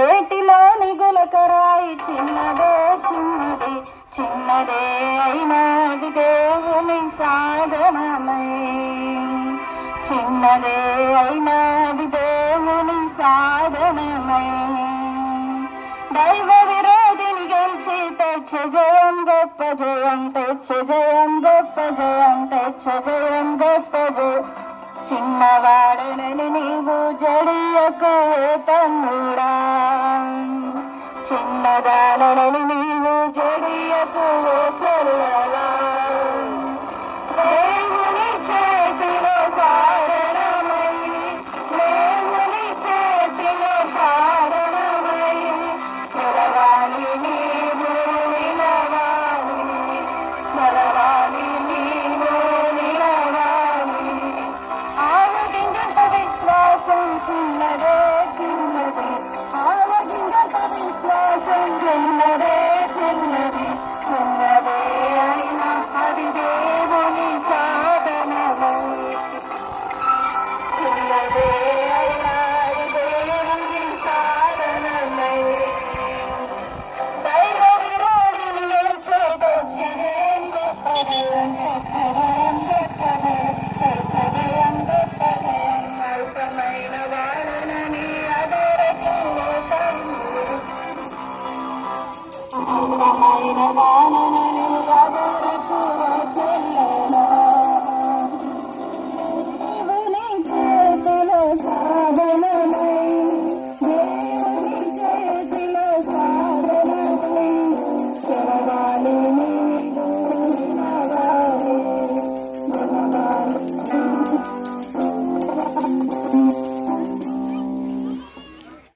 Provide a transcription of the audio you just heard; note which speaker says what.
Speaker 1: ఏటిలోని గులకరాయి చిన్నదే చిన్నది చిన్నదే అయినది దేవుని సాధనమై. చిన్నదే అయినది దేవుని సాధనమై. దైవ విరోధిని గెలిచి తెచ్చ జయం గొప్ప జయం తెచ్చ జయం గొప్ప జయం తెచ్చ జయం గొప్ప జయం. చిన్నవాడనని నీవు జడియకు తమ్ముడా? చిన్నదానని నీవు జడియకు వాడనని అదరకు అల్పమైన వాడన